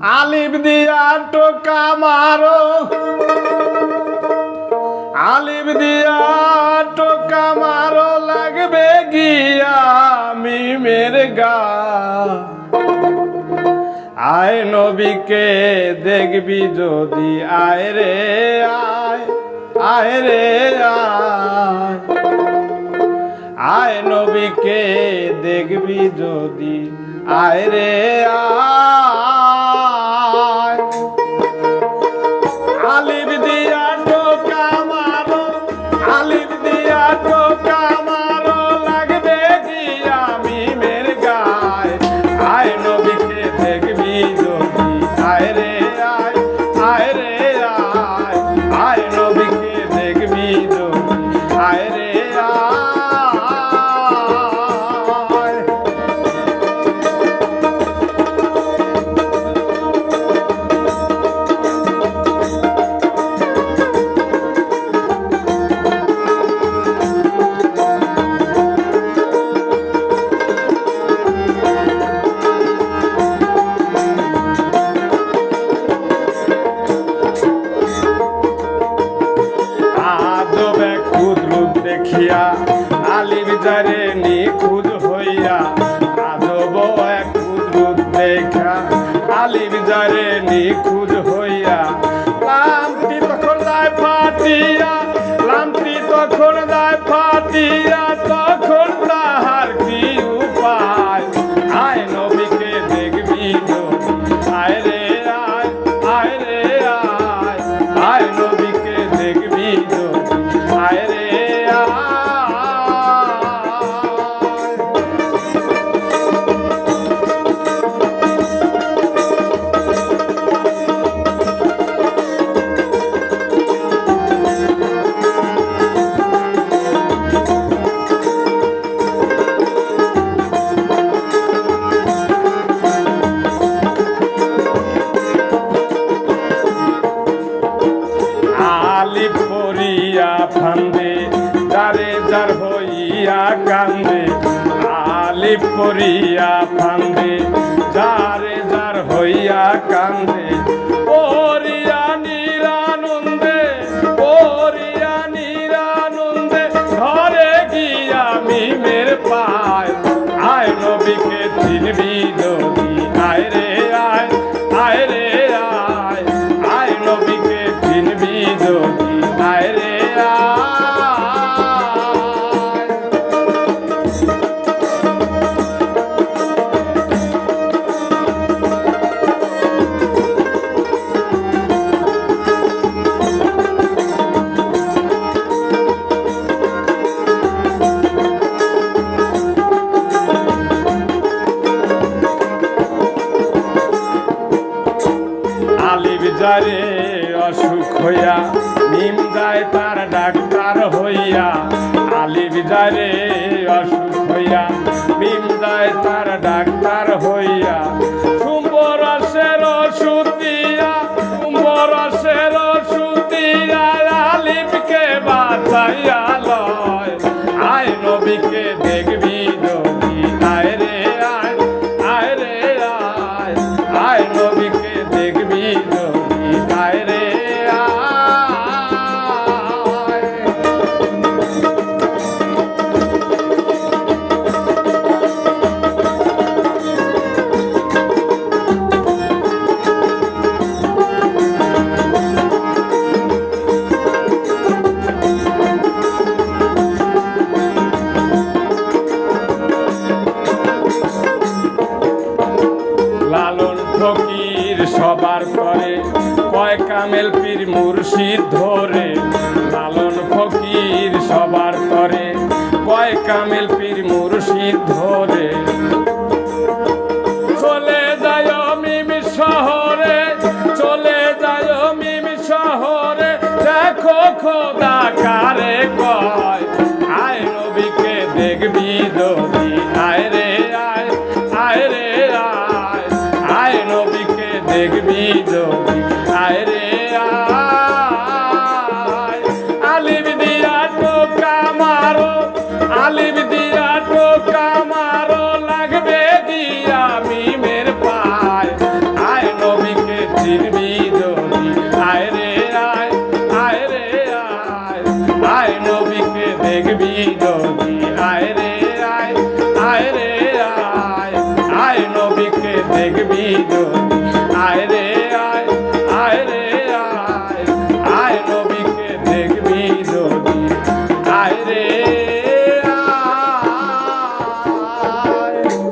আলিফ দিয়া টোকা মারো। আলিফ দিয়া টোকা মারো, লাগবে গিয়া মিমের গা? আয় নবীকে দেখবি যদি, আয় রে, আয় আয় রে আয় নবীকে দেখবি যদি, আয় রে, আয়। দেখিয়া আলির যারে নিখুঁজ যার হইয়া কান্দে আলি পরিয়া ফান্দে। যারে যার হইয়া কান্দে আলিব জারে অসুখ হইয়া নিম যায় তার ডাক্তার হইয়া আলিব জারে অসুখ হইয়া নিম যায় তার ডাক্তার ফকির সবার করে কয় কামেল পীর মুর্শিদ ধরে, লালন ফকির সবার করে কয় কামেল পীর মুর্শিদ ধরে। চলে যায় মিম শহরে, চলে যায় মিম শহরে, দেখো খোদা কারে আলিমি জমি আয় রে আলিম দিয়া টোকা মারো, আলিম দিয়া টোকা মারো, লাগবে দিয়া মিমের পায়। আয় নবীকে চিনবি জমি আয় রে আয় আয় রে আয়। আয়